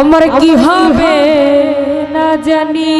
আমার কি হবে না জানি।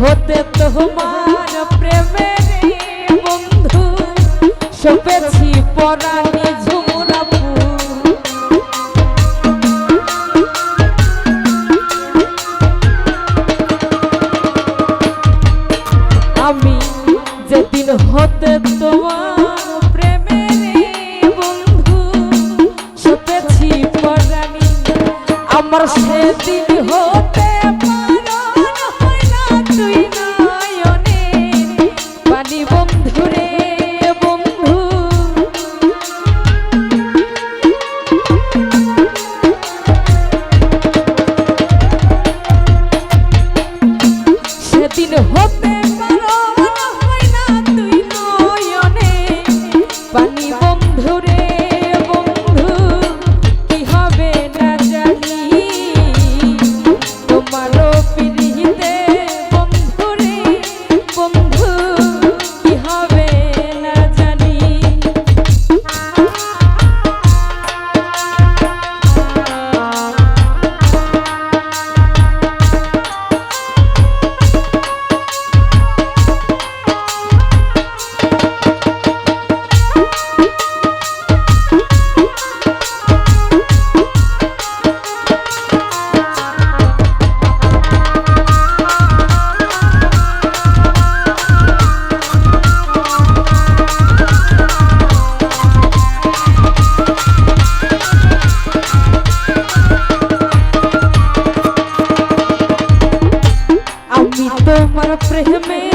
হতে তোমার প্রেমে বন্ধু, সপেছি পরাণী আমি যেদিন হতে তোমার প্রেমে বন্ধু, সপেছি পরাণী, আমার সেদিন হতে pra mim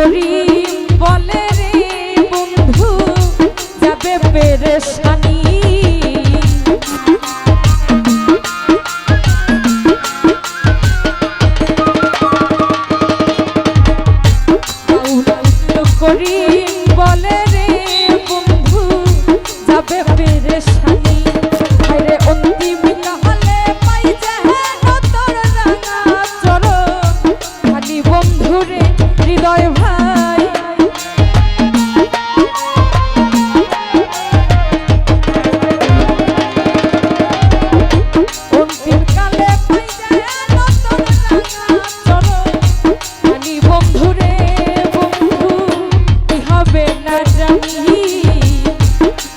করি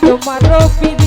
তোমার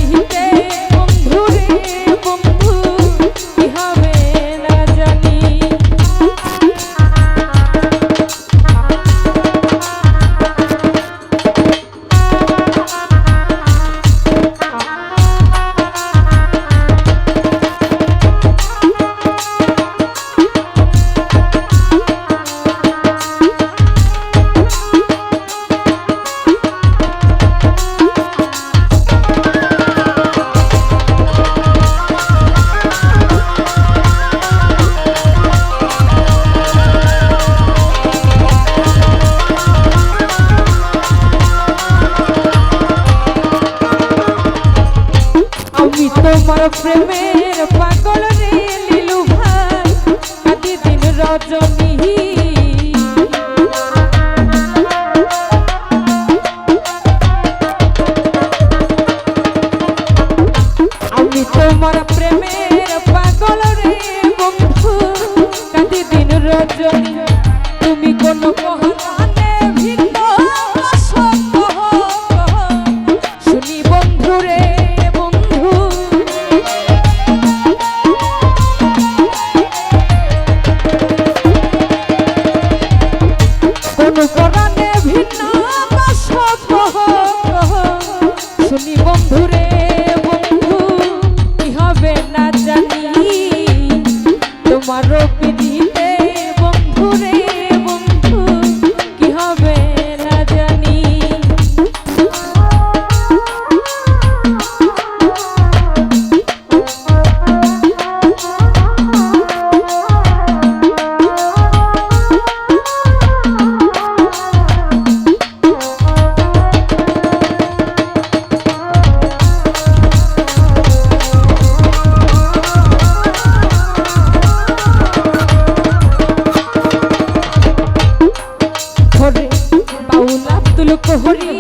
হরি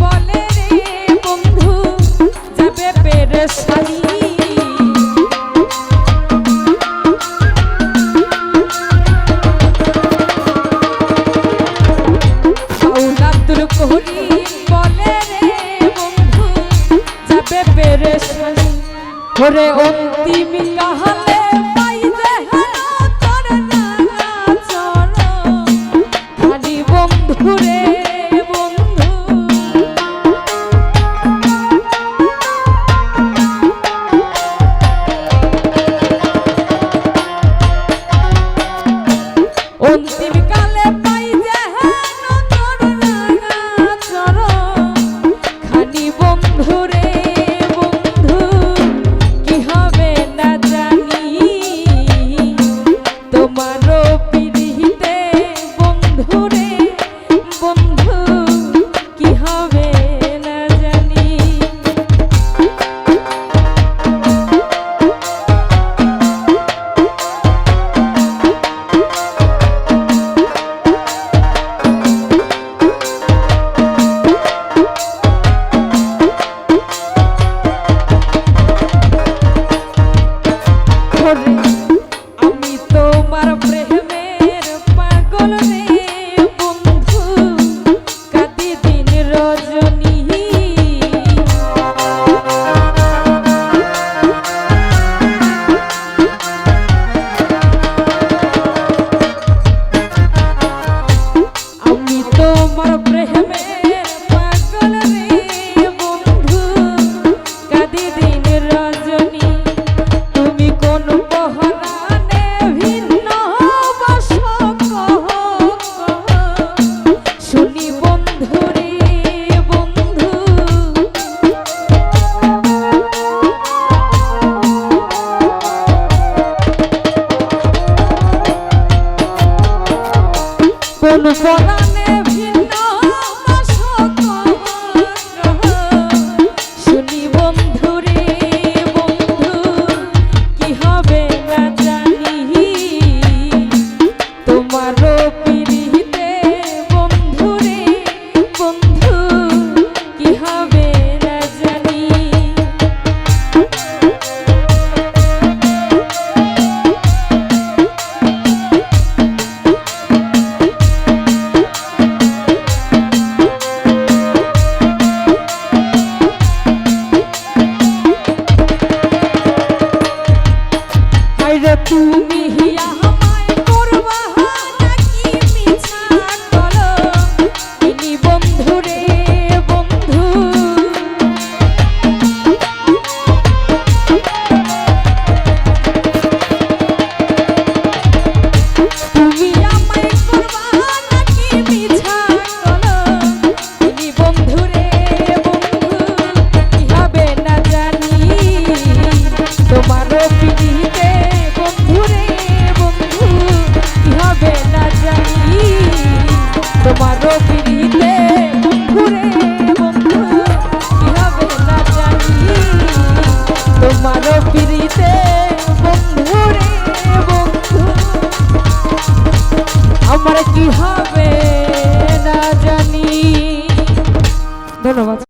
বলে রে বন্ধু, যাবে পেরেশানি। হরি বলে রে বন্ধু, যাবে পেরেশানি। ওরে অন্তিম কাহাল বন্ধুরে মানবী